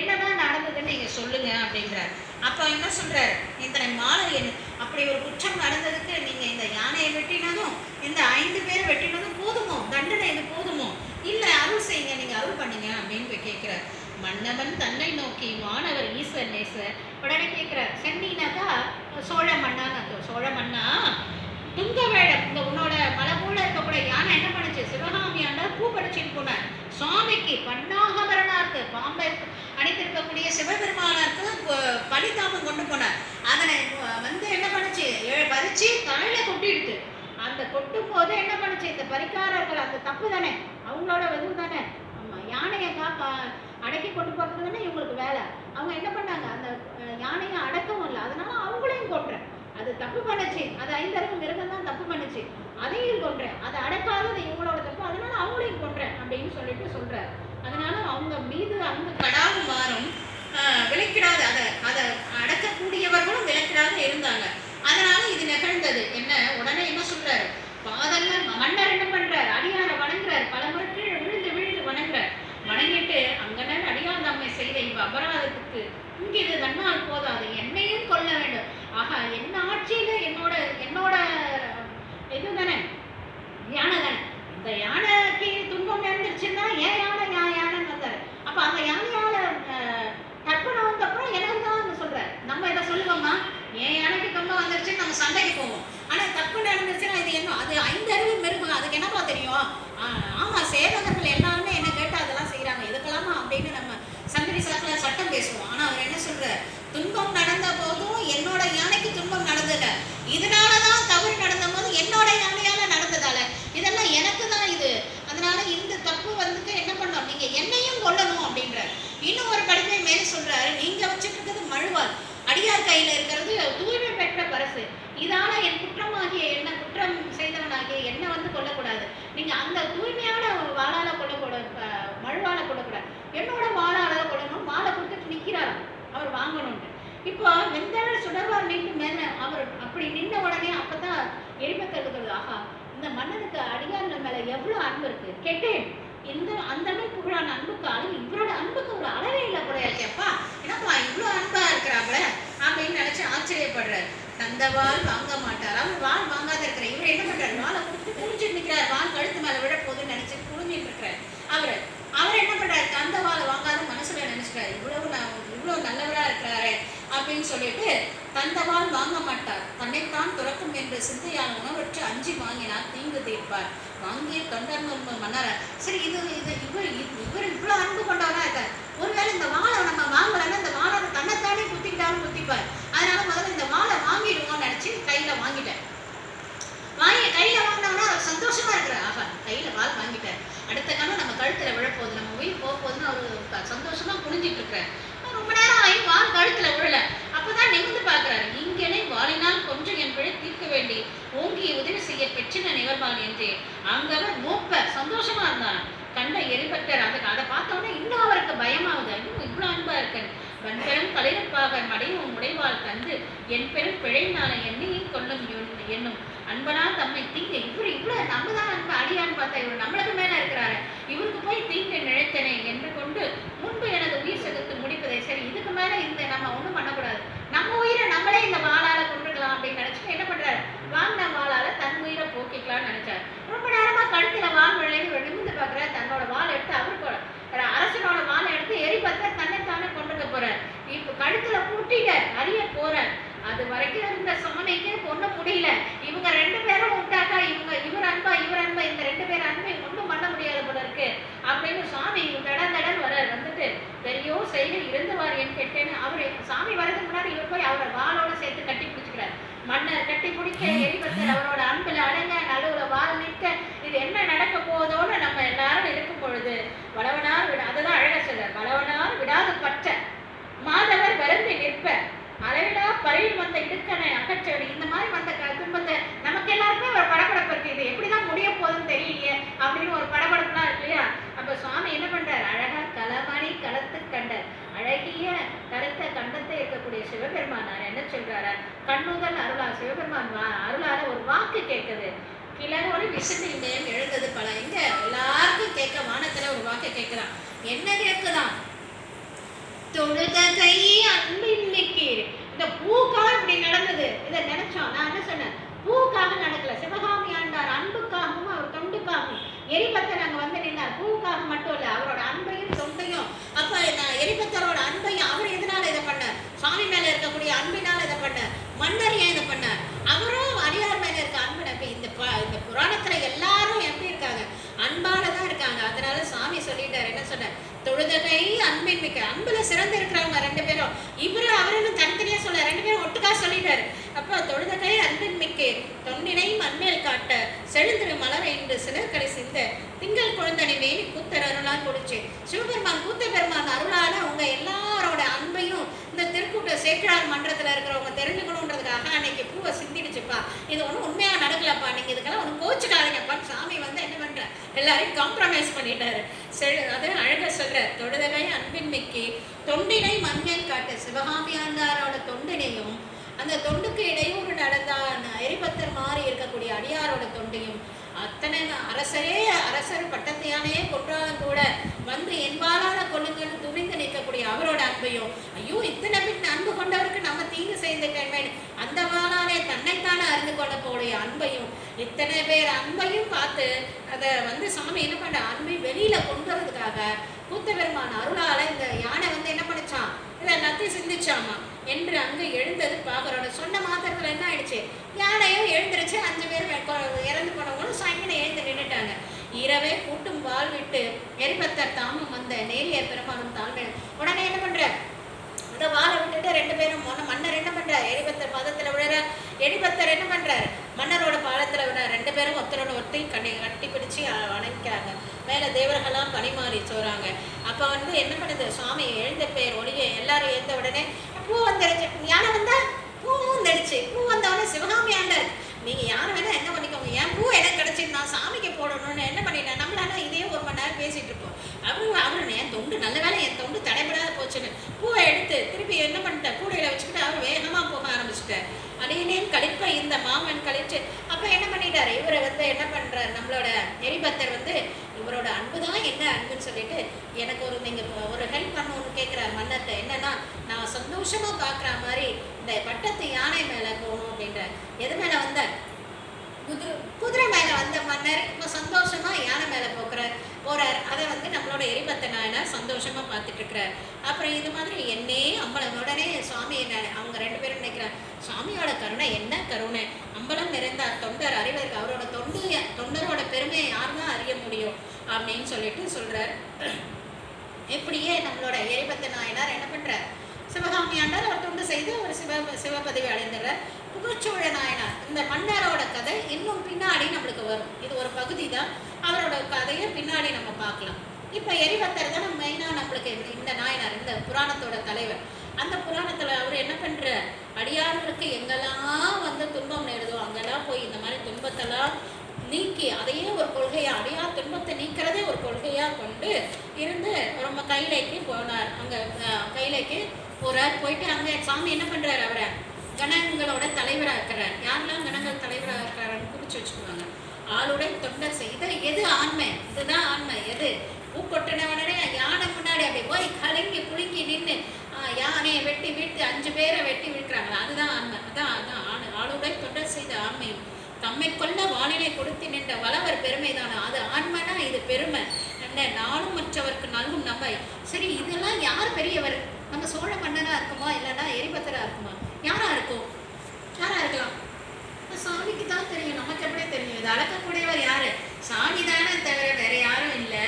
என்னதான் நடந்ததுன்னு நீங்கள் சொல்லுங்க அப்படின்றார். அப்போ என்ன சொல்கிறார் இத்தனை மாலை என்ன அப்படி ஒரு குற்றம் நடந்ததுக்கு நீங்கள் இந்த யானையை வெட்டினதும் இந்த ஐந்து பேர் வெட்டினதும் போதுமோ? தண்டனை இது போதுமோ? இல்லை அருள் செய்யுங்க நீங்கள் அருள் பண்ணுங்க அப்படின்னு போய் கேட்குறார். மன்னவன் தன்னை நோக்கி வானவர் ஈஸ்வர் நேசர் உடனே கேட்குறார் சென்னினாக்கா சோழ மன்னான்னு அர்த்தம் சோழ மன்னா? துங்கவேழம் இந்த உன்னோட மலை போல இருக்கக்கூடிய யானை என்ன பண்ணுச்சு? சிவகாமி ஆண்டார் பூ பறிச்சுட்டு போனார். சுவாமிக்கு பன்னாகபரணாருக்கு பாம்பை அணிந்திருக்கக்கூடிய சிவபெருமானாருக்கு ப- கொண்டு போனார். அதனை வந்து என்ன பண்ணுச்சு? பறிச்சு தலையில கொட்டிடுச்சு. அந்த கொட்டும் போது என்ன பண்ணுச்சு? இந்த பரிகாரர்கள் அந்த தப்பு தானே? அவங்களோட இது தானே? ஆமா யானையை காப்பா அடக்கி கொண்டு போறது தானே இவங்களுக்கு வேலை? அவங்க என்ன பண்ணாங்க? அந்த யானையை அடக்கவும் இல்லை. அதனால அவங்களையும் கொன்றேன். அது தப்பு பண்ணுச்சு. அது ஐந்தறிவு மிருகம் தான் தப்பு பண்ணுச்சு. அதையும் கொன்றேன். அதை அடக்காதது இவங்களோட தப்பு. அதனால அவங்களையும் கொன்றேன் அப்படின்னு சொல்லிட்டு சொல்றாரு. அதனால அவங்க மீது அந்த படாத மாறும் விளக்கிடாத அதை அதை அடக்கக்கூடியவர்களும் விளக்கிடாத இருந்தாங்க. அதனால இது நிகழ்ந்தது. என்ன? உடனே என்ன சொல்றாரு? பாதல்ல மன்னர் என்ன பண்றாரு? அடியார வணங்குறாரு. பல முறை கீழே விழுந்து விழுந்து வணங்குறாரு. வணங்கிட்டு அங்கன அடியார் தம்மை செய்த இவ் அபராதத்துக்கு இங்கு இது தன்னால் போதாது. என்னையும் கொல்ல வேண்டும். ஆகா என்ன ஆட்சியில என்னோட என்னோட இது தானே யானை தானே இந்த யானைக்கு துன்பம் நடந்துருச்சுன்னா ஏன் யானை யா- யானைன்னு வந்தாரு அப்ப அந்த யானையால அஹ், கற்பனை வந்தப்புறம் எனக்கு தான் சொல்றாரு நம்ம இதை சொல்லுவோமா என் யானைக்கு துன்பம் வந்துருச்சுன்னு நம்ம சண்டைக்கு போவோம் ஆனா தப்பு நடந்துருச்சுன்னா இது என்ன அது ஐந்தறிவு மிருகம் அதுக்கு என்னப்பா தெரியும் ஆஹ், ஆமா சேவகர்கள் எல்லாருமே என்ன கேட்டு அதெல்லாம் செய்றாங்க இதுக்கெல்லாமா அப்படின்னு நம்ம சந்திரி சாக்கில் சட்டம் பேசுவோம் ஆனா அவர் என்ன சொல்றார் துன்பம் நடந்த போதும் என்னோட யானைக்கு துன்பம் நடந்தது இதனாலதான் தவறு நடந்த போது என்னோட யானையால நடந்ததால இதெல்லாம் எனக்கு தான் இது அதனால இந்த தப்பு வந்துட்டு என்ன பண்ணோம் நீங்க என்னையும் கொல்லணும் அப்படின்றார் இன்னும் ஒரு கடுமை மேலே சொல்றாரு நீங்க வச்சுட்டு இருக்கிறது மழுவால் அடியார் கையில இருக்கிறது தூய்மை பெற்ற பரிசு இதால என் குற்றமாகிய என்ன குற்றம் செய்தவனாகிய என்ன வந்து கொல்லக்கூடாது நீங்க அந்த தூய்மையான வாளால கொல்லக்கூடாது அஹ், மழுவால கொல்லக்கூடாது என்னோட வாளால கொல்லணும் வாழை கொடுத்துட்டு நிக்கிறாராம் அவர் வாங்கணும்னு இப்போ வெந்தழ சுடர்வார் மீண்டும் மேல அவர் அப்படி நின்ற உடனே அப்பதான் எரிமை கருதுகிறது ஆஹா இந்த மன்னனுக்கு அடியார்கள் மேல எவ்வளவு அன்பு இருக்கு. கேட்டேன். இந்த அந்த அளவு புகழான அன்புக்கு அளவு இவரோட அன்புக்கு ஒரு அளவே இல்லை கூட இருக்கேப்பா என்னப்பா இவ்வளோ அன்பா இருக்கிறாப்ல அப்படின்னு நினைச்சு ஆச்சரியப்படுறாரு. தந்த தந்தவாள் வாங்க மாட்டார். அவர் வாள் வாங்காத இருக்கிற இவர் என்ன பண்றாரு? வாழை கொடுத்து குளிச்சுட்டு நிற்கிறார் வாள் கழுத்து மேல விட போகுதுன்னு நினைச்சு குளிஞ்சிட்டு இருக்கிறார். அவர் அவர் என்ன பண்றாரு? தந்த வாளை வாங்காத மனசுல நினைச்சுக்கிறாரு. இவ்வளவு நான் இவ்வளவு நல்லவரா இருக்கிறாரு அப்படின்னு சொல்லிட்டு தந்தவாள் வாங்க மாட்டார். தன்னைத்தான் துறக்கும் என்று சிந்தையான உணவற்று அஞ்சி வாங்கினார். தீங்கு தீர்ப்பார். வாங்கிய தொண்டர் மன்னர் சரி இது இது இவர் இவர் இவ்வளவு அன்பு கொண்டவரா இருக்கார். ஒருவேளை இந்த வாழை நம்ம வாங்கலைன்னா இந்த வாழை தன்னைத்தானே குத்திக்கிட்டாலும் குத்திப்பார். அதனால முதல்ல இந்த வாழை வாங்கிடுவோம்னு நினைச்சு கையில வாங்கிட்டேன் வாங்கி கையில வாங்கினோம்னா சந்தோஷமா இருக்கிறார். ஆஹா கையில வாள் வாங்கிட்டார். அடுத்த கணம் நம்ம கழுத்துல விழப்போகுது. நம்ம உயிர் போக போகுதுன்னு அவர் சந்தோஷமாக சந்தோஷமா குனிஞ்சிட்டு இருக்கிறார் ரொம்ப நேரம் ஆகி வால் கழுத்துல விழல. அப்பதான் நிமிர்ந்து பார்க்கிறாரு. இங்கேனே வாளினால் கொஞ்சம் என் பிழை தீர்க்க வேண்டி ஓங்கி உதவி செய்ய பெற்றின நிவர்வாள் என்றே. அங்கவர் மூப்ப சந்தோஷமா இருந்தார் கண்ட எரிபட்டர் அதுக்கு அதை பார்த்தோன்னே இன்னும் அவருக்கு பயமாகுது ஐயோ இவ்வளவு அன்பா இருக்கேன். வன்பெரும் தலைவப்பாக மடையும் உடைவாள் தந்து என் பெரும் பிழைனால என்னையும் கொள்ளும் என்னும் அன்பனா தம்மை தீங்க. இவர் இவ்வளவு நம்ம தான் அன்பு அடியான்னு பார்த்தா இவர் நம்மளுக்கு மேல இவருக்கு போய் தீங்கு நிழைத்தனே என்று கொண்டு முன்பு எனது உயிர் செகுத்து முடிப்பதை சரி இதுக்கு மேல இந்த நம்ம ஒண்ணும் பண்ணக்கூடாது. நம்ம உயிரை நம்மளே இந்த வாழால கொண்டுக்கலாம் அப்படின்னு நினைச்சுட்டு என்ன பண்றாரு? வாங்கின வாழால தன் உயிரை போக்கிக்கலாம்னு நினைச்சாரு. ரொம்ப நேரமா கழுத்துல வால் விளைவு நிமிந்து பாக்குறாரு தன்னோட வாழை எடுத்து அவருக்கு அரசனோட வாழை எடுத்து எரி எரிபத்தர் தன்னைத்தானே கொண்டுக்க போறார். இப்ப கழுத்துல பூட்டிட்டார் அறிய போறார். அது வரைக்கும் இருந்த சாமிக்கு பொண்ணு முடியல இவங்க ரெண்டு பேரும் விட்டாக்கா இவங்க இவர் அன்பா இவர் அன்பா இந்த ரெண்டு பேர் அன்பை ஒண்ணும் பண்ண முடியாது போல இருக்கு அப்படின்னு சாமி தட தடன் வரார் வந்துட்டு பெரியோ செய்கை இருந்தவார் என் கேட்டேன்னு அவரு சாமி வரதுக்கு முன்னாடி இவர் போய் அவரை வாளோட சேர்த்து கட்டி பிடிச்சுக்கிறார் மன்னர் கட்டி பிடிக்க எரிபத்தர் அவரோட அன்புல அடங்க நடுவுல வால் நிற்க இது என்ன நடக்க போதோன்னு நம்ம எல்லாரும் இருக்கும் பொழுது வளவனார் விட அதுதான் அழகா சொல்றார் வளவனார் விடாது பற்ற மாதவர் வருந்தி நிற்ப அளவிலா பறையில் வந்த இடுக்கனை அகற்றடி இந்த மாதிரி வந்த க- துன்பத்தை நமக்கு எல்லாருக்குமே ஒரு படபடப்பு இருக்கு இது எப்படிதான் முடிய போகுதுன்னு தெரியலையே அப்படின்னு ஒரு படபடப்புலாம் இருக்கு இல்லையா அப்ப சுவாமி என்ன பண்றார் அழகா கலமணி களத்து கண்டர் அழகிய கருத்த கண்டத்தை இருக்கக்கூடிய சிவபெருமானார் என்ன சொல்றாரு கண்ணுதல் அருளா சிவபெருமான் அருளால ஒரு வாக்கு கேட்குது. கிளறோடு விசும்பின் மேல் எழுந்தது பல. இங்க எல்லாருக்கும் கேட்க வானத்துல ஒரு வாக்கு கேட்கிறான். என்ன கேட்குதான்? தொழுத கை அன்பின் மிக்கீர் இந்த பூக்காக இப்படி நடந்தது. இதை நினைச்சோம். நான் என்ன சொன்னேன்? பூக்காக நடக்கல. சிவகாமி ஆண்டார் அன்புக்காகவும் அவர் தொண்டுக்காகவும். எரிபத்தர் அங்க வந்து நின்றார். பூக்காக மட்டும் இல்ல அவரோட அன்பையும் தொண்டையும். அப்ப எரிபத்தரோட அன்பையும் அவர் எதனால இதை பண்ணார்? சுவாமி மேல இருக்கக்கூடிய அன்பினால இதை பண்ணார். மன்னர் ஏன் இதை பண்ணார் அவரும் அடியார் மேல இருக்க அன்பு இப்ப இந்த புராணத்தில் புராணத்துல எல்லாரும் எப்படி இருக்காங்க? அன்பால தான் இருக்காங்க. அதனால சாமி சொல்லிட்டாரு என்ன சொன்னார்? தொழுதகை அன்பின் மிக்க. அன்புல சிறந்து இருக்கிறவங்க ரெண்டு பேரும். இவரு அவரும் தனித்தனியா சொல்ல ரெண்டு பேரும் ஒட்டுக்கா சொல்லிட்டாரு. அப்போ தொழுதகை அன்பின் மிக்க. தொன்னினை மண்மேல் காட்ட செழுந்திரு மலரை இன்று சிலர்களை சிந்த திங்கள் குழந்தனை மேனி கூத்தர் அருளால் கொடுச்சு சிவபெருமான் கூத்த பெருமான் அருளால உங்க எல்லாரோட அன்பையும் இந்த திருக்கூட்ட சேக்கிழார் மன்றத்துல இருக்கிறவங்க தெரிஞ்சுக்கணுன்றதுக்காக அன்னைக்கு பூவை சிந்திடுச்சுப்பா இது ஒன்றும் உண்மையா நடக்கலப்பா நீங்க இதுக்கெல்லாம் ஒன்றும் கோச்சுக்காதீங்கப்பா சாமி வந்து என்ன பண்ற எல்லாரையும் காம்ப்ரமைஸ் பண்ணிட்டாரு. செல் அது அழகாக சொல்கிறார் தொடுதலை அன்பின் மிக்கி தொண்டினை மண்ணில் காட்டு. சிவகாமி ஆண்டாரோட தொண்டினையும் அந்த தொண்டுக்கு இடையூறு நடந்தான் எரிபத்தர் மாறி இருக்கக்கூடிய அடியாரோட தொண்டையும் அத்தனை அரசரே அரசர் பட்டத்தையானையே கொன்றாலும் கூட வந்து என்பாலான கொள்ளுங்கன்னு துணிந்து நிற்கக்கூடிய அவரோட அன்பையும் ஐயோ இத்தனை பின் அன்பு கொண்டவருக்கு நம்ம தீங்கு செய்துட்டேன் அந்த வாளாலே தன்னைத்தானே அறிந்து கொள்ளக்கூடிய அன்பையும் இத்தனை பேர் அன்பையும் பார்த்து அதை வந்து சாமி என்ன பண்ண அன்பை வெளியில கொண்டு வரதுக்காக கூத்த பெருமான் அருளால இந்த யானை வந்து என்ன பண்ணிச்சான் இதை எல்லாத்தையும் சிந்திச்சாமா? என்று அங்கு எழுந்தது பார்க்குறோம் சொன்ன மாத்திரத்துல என்ன ஆயிடுச்சு? யானையும் எழுந்துருச்சு அஞ்சு பேர் இறந்து இரவே கூட்டும் வாழ் விட்டு எரிபத்தர் தாமும் வந்த நேரியர் பெருமானும் தாழ்மை உடனே என்ன பண்ற? இந்த வாழை விட்டுட்டு ரெண்டு பேரும் மன்னர் என்ன பண்றார் எரிபத்தர் பாதத்துல விழுற. எரிபத்தர் என்ன பண்றாரு? மன்னரோட பாலத்துல விட ரெண்டு பேரும் ஒருத்தரோட ஒருத்தி கண்ணை கட்டி பிடிச்சு வணங்கிக்கிறாங்க மேல தேவர்களாம் பணிமாறி சொல்றாங்க அப்ப வந்து என்ன பண்ணுது? சுவாமி எழுந்த பேர் ஒளிய எல்லாரும் எழுந்த உடனே பூ வந்துருச்சு யானை வந்தா? பூவும் வந்துடுச்சு பூ வந்தவொடனே சிவகாமி ஆண்டர். நீங்க யார் வேணால் என்ன பண்ணிக்கோங்க. என் பூ எனக்கு கிடைச்சிட்டு நான் சாமிக்கு போடணும்னு என்ன பண்ணிட்டேன்? நம்மளால இதே ஒரு மணி நேரம் பேசிட்டு இருப்போம். அவரு அவரு என் தொண்டு நல்ல வேலை என் தொண்டு தடைபடாத போச்சுன்னு பூவை எடுத்து திருப்பி என்ன பண்ணிட்டேன் கூடையில வச்சுக்கிட்டு அவர் வேகமா போக ஆரம்பிச்சுட்டார். அடையினேன் கழிப்பை இந்த மாமன் கழிச்சு அப்போ என்ன பண்ணிட்டாரு? இவரை வந்து என்ன பண்றாரு? நம்மளோட எரிபத்தர் வந்து இவரோட அன்பு தான் என்ன அன்புன்னு சொல்லிட்டு எனக்கு ஒரு நீங்க ஒரு ஹெல்ப் பண்ணணும்னு கேட்கிறார் மன்னர்கிட்ட என்னன்னா நான் சந்தோஷமா பாக்குற மாதிரி இந்த பட்டத்து யானை மேல போகணும் அப்படின்ற எது மேல வந்தார்? குதிரை குதிரை மேல வந்த மன்னர் இப்போ சந்தோஷமா யானை மேல போக்குறார். போறார். அதை வந்து நம்மளோட எரிபத்த நாயனார் சந்தோஷமா பார்த்துட்டு இருக்கிறார். அப்புறம் இது மாதிரி என்னே அம்மளை உடனே சுவாமி என்ன அவங்க சாமியோட கருணை என்ன கருணை? அம்பலம் நிறைந்தார் தொண்டர் அறிவருக்கு அவரோட தொண்டு தொண்டரோட பெருமையை யார் தான் அறிய முடியும்? அப்படின்னு சொல்லிட்டு சொல்றார். இப்படியே நம்மளோட எரிபத்த நாயனார் என்ன பண்றார்? சிவகாமி ஆண்டார் அவர் தொண்டு செய்து அவர் சிவ சிவபதவி அடைந்துடுறார். புகழ்ச்சோழ நாயனார் இந்த மன்னரோட கதை இன்னும் பின்னாடி நம்மளுக்கு வரும். இது ஒரு பகுதி தான் அவரோட கதையை பின்னாடி நம்ம பார்க்கலாம். இப்போ எரிபத்தர் தான் மெயினாக நம்மளுக்கு இந்த- இந்த நாயனார் இந்த புராணத்தோட தலைவர். அந்த புராணத்தில் அவர் என்ன பண்ணுற அடியார்களுக்கு எங்கெல்லாம் வந்து துன்பம் நேருதோ அங்கெல்லாம் போய் இந்த மாதிரி துன்பத்தெல்லாம் நீக்கி அதையே ஒரு கொள்கையாக அடியார் துன்பத்தை நீக்கிறதே ஒரு கொள்கையாக கொண்டு இருந்து ரொம்ப கைலைக்கு போனார். அங்கே கைலைக்கு போறார். போயிட்டு அங்கே சாமி என்ன பண்ணுறார் அவரை? கணங்களோட தலைவராக இருக்கிறார். யாரெல்லாம் கணங்கள் தலைவராக இருக்கிறாருன்னு குறிச்சு வச்சுக்குவாங்க. ஆளுடைய தொண்டர் செய்த எது ஆண்மை? இதுதான் ஆண்மை. எது? பூக்கொட்டின உடனே யானை முன்னாடி அப்படி போய் கலங்கி குலுங்கி நின்று யானையை வெட்டி விட்டு அஞ்சு பேரை வெட்டி விழுக்கிறாங்களா? அதுதான் ஆண்மை. அதான் அதான் ஆணு. ஆளுடைய தொண்டர் செய்த ஆண்மையும் தம்மை கொல்ல வாளினை கொடுத்து நின்ற வளவர் பெருமைதானா? அது ஆண்மைனா இது பெருமை. என்ன நானும் மற்றவருக்கு நல்கும் நம்பை சரி இதெல்லாம் யார் பெரியவர்? நம்ம சோழ மன்னனா இருக்குமா? இல்லைன்னா எரிபத்தரா இருக்குமா யாரா இருக்கலாம் இப்ப சாமிக்கு தான் தெரியும் நமக்கு எப்படி தெரியும் இதை அளக்கக்கூடியவர் யாரு? சாமி தானே தவிர வேற யாரும் இல்லை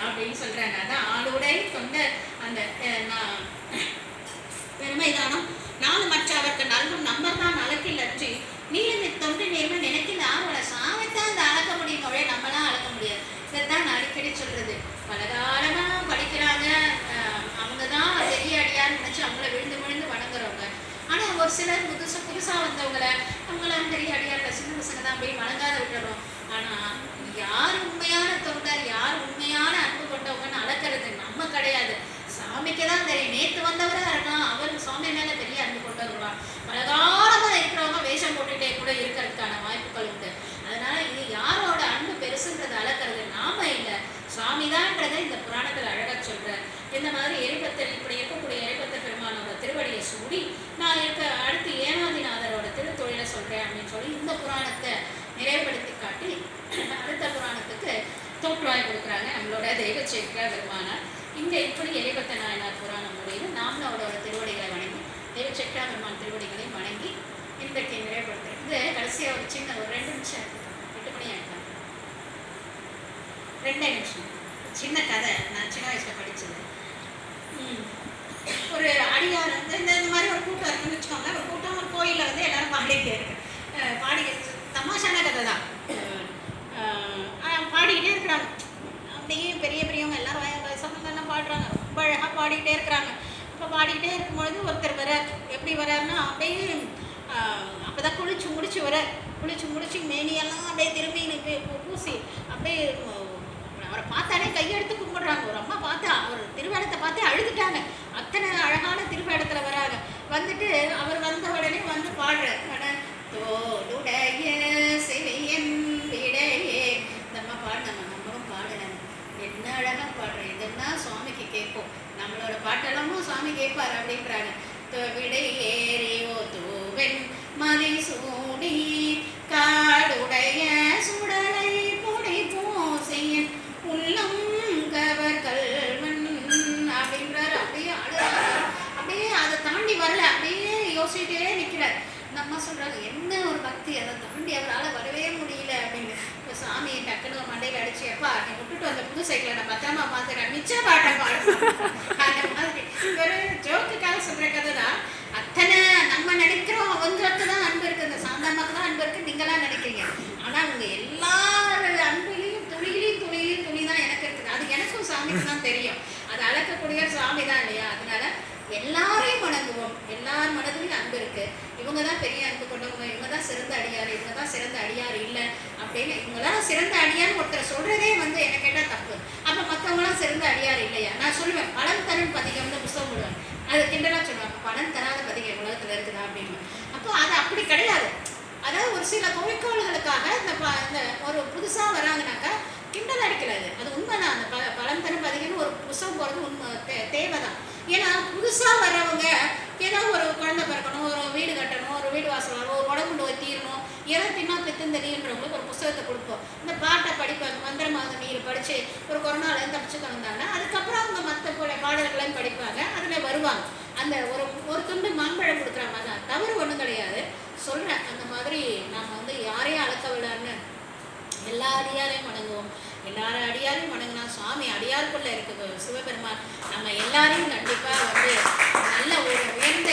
அப்படின்னு சொல்றாங்க. அதான் ஆளுடை தொண்ட அந்த பெருமைதானம். நாலு மற்ற அவருக்கு நல்கும் நம்பர் தான் அளக்கில் அன்றி நீ இந்த தொண்டு நேர்மை நினைக்கிற ஆரோட சாமித்தான் அதை அளக்க முடியும் அவளே நம்மளாம் அளக்க முடியாது. இதைத்தான் நான் அடிக்கடி சொல்றது. பல காலமா படிக்கிறாங்க. அஹ், அவங்க தான் பெரிய அடியார்னு நினைச்சு அவங்கள விழுந்து விழுந்து ஒரு சிலர் புதுசு புதுசாக வந்தவங்கள அவங்களாம் பெரிய அடியார்ல சின்ன பசங்க தான் போய் வணங்காத விட்டுறோம் ஆனால் யார் உண்மையான தொண்டர் யார் உண்மையான அன்பு கொண்டவங்கன்னு அளக்கிறது நம்ம கிடையாது. சாமிக்கு தான் தெரியும். நேற்று வந்தவராக இருக்கலாம். அவர் சுவாமி மேலே பெரிய அன்பு கொண்டவர்களா பலகாலமா இருக்கிறவங்க வேஷம் போட்டுகிட்டே கூட இருக்கிறதுக்கான வாய்ப்பு உண்டு அதனால இது யாரோட அன்பு பெருசுன்றதை அளக்கிறது நாம இல்லை சுவாமிதான்றதை இந்த புராணத்துல அழகா சொல்ற இந்த மாதிரி எரிபத்தல் இப்படி இருக்கக்கூடிய பெருமானார் இங்கே இப்படி எலிபத்த நாயனார் புராணம் முடியுது நாமளும் அவரோட திருவடிகளை வணங்கி தெய்வ செட்டா பெருமான் திருவடிகளை வணங்கி இன்றைக்கு நிறைவுபடுத்துறேன் இது கடைசியாக ஒரு சின்ன ஒரு ரெண்டு நிமிஷம் எட்டு மணி ஆகிட்டாங்க ரெண்டே நிமிஷம். சின்ன கதை. நான் சின்ன வயசில் படித்தது ம். ஒரு அடியார் வந்து இந்த இந்த மாதிரி ஒரு கூட்டம் இருக்குன்னு வச்சுக்கோங்களேன். ஒரு கூட்டம் ஒரு கோயிலில் வந்து எல்லாரும் பாடிக்கிட்டே இருக்கு. அஹ் பாடிக்கிட்டு தமாஷான கதை தான். பாடிக்கிட்டே இருக்கிறாங்க. அப்படியே பெரிய பெரியவங்க எல்லாரும் வய பாடுறாங்க. ரொம்ப அழகாக பாடிக்கிட்டே இருக்கிறாங்க. இப்போ பாடிக்கிட்டே இருக்கும்பொழுது ஒருத்தர் வர எப்படி வர்றாருன்னா அப்படியே அப்போ தான் குளிச்சு முடிச்சு வர குளிச்சு முடிச்சு மேனியெல்லாம் அப்படியே திரும்பி எனக்கு பூசி அப்படியே அவரை பார்த்தாலே கையெடுத்து கும்பிடுறாங்க. ஒரு அம்மா பார்த்தா அவர் திருவேடத்தை பார்த்து அழுதுட்டாங்க. அத்தனை அழகான திருவேடத்தில் வராங்க. வந்துட்டு அவர் வந்த உடனே வந்து பாடுறார். தோடுடைய சிவியன் விடையே. இந்த அம்மா பாடினாங்க நம்மளும் பாடணும். என்ன அழகா பாடுறேன் இதெல்லாம் சுவாமிக்கு கேட்போம். நம்மளோட பாட்டெல்லாமும் சுவாமி கேட்பார் அப்படின்றாங்க. விடை ஏறியோ தூவென் மலை சூடி யோசிச்சுட்டே நிற்கிறார் இந்த அம்மா சொல்றாங்க என்ன ஒரு பக்தி? அதை தாண்டி அவரால் வரவே முடியல அப்படின்னு. இப்போ சாமி டக்குன்னு மண்டையில் அடிச்சு எப்பா நீ விட்டுட்டு வந்த புது சைக்கிளை நான் பத்திரமா பார்த்துக்கிறேன் மிச்ச பாட்டை பாடுறேன் அந்த மாதிரி. ஒரு ஜோக்குக்காக சொல்கிற கதை தான். அத்தனை நம்ம நினைக்கிறோம் அவங்களுக்கு தான் அன்பு இருக்கு. இந்த சாந்தாமாக்கு தான் அன்பு இருக்கு. நீங்களாம் நினைக்கிறீங்க ஆனா அவங்க எல்லா அன்பிலையும் துணியிலையும் துணியிலையும் துணி தான் எனக்கு இருக்குது. அது எனக்கும் சாமிக்கு தான் தெரியும். அது அளக்கக்கூடிய சாமி தான் இல்லையா? அதனால எல்லாரையும் வணங்குவோம். எல்லார் மனதிலையும் அன்பு இருக்கு. இவங்க தான் பெரிய அன்பு கொண்டவங்க இவங்க தான் சிறந்த அடியார் இவங்க தான் சிறந்த அடியார் இல்லை அப்படின்னு இவங்க தான் சிறந்த அடியார்னு ஒருத்தர் சொல்றதே வந்து என்ன கேட்டால் தப்பு. அப்போ மற்றவங்களாம் சிறந்த அடியார் இல்லையா? நான் சொல்லுவேன் பலன் தரும் பதிகம்னு புத்தகம் போடுவேன் அது கிண்டலாக சொல்லுவாங்க பலன் தராத பதிகை உலகத்தில் இருக்குதா? அப்படின்னு. அப்போ அது அப்படி கிடையாது. அதாவது ஒரு சில குறிக்கோள்களுக்காக இந்த ப- இந்த ஒரு புதுசாக வராங்கனாக்கா கிண்டல் அடிக்கிறது. அது உண்மைதான். அந்த ப பழம் தரும் பதிகம்னு ஒரு புத்தகம் போகிறது உண்மை தே தேவை தான் ஏன்னா புதுசாக வர்றவங்க ஏதோ ஒரு குழந்தை பிறக்கணும் ஒரு வீடு கட்டணும் ஒரு வீடு வாசல் வரணும் ஒரு உடம்பு நோய் தீரணும் ஏதோ தின்னா பித்துந்தடின்றவங்களுக்கு ஒரு புத்தகத்தை கொடுப்போம். இந்த பாட்டை படிப்பாங்க மந்திரமாக நீர் படித்து ஒரு கொரோனாலேருந்து தப்பிச்சுக்க வந்தாங்கன்னா அதுக்கப்புறம் அவங்க மற்ற போல பாடல்களையும் படிப்பாங்க அதில் வருவாங்க. அந்த ஒரு ஒரு துண்டு மாம்பழம் கொடுக்குற மாதிரி தான். தவறு ஒன்றும் கிடையாது. சொல்கிறேன் அந்த மாதிரி நாம் வந்து யாரையும் அளக்க விடான்னு எல்லா அடியாரையும் வணங்குவோம். எல்லாரும் அடியாரையும் வணங்கினா சுவாமி அடியாருக்குள்ளே இருக்க சிவபெருமான். நம்ம எல்லாரையும் கண்டிப்பாக வந்து நல்ல ஒரு உயர்ந்த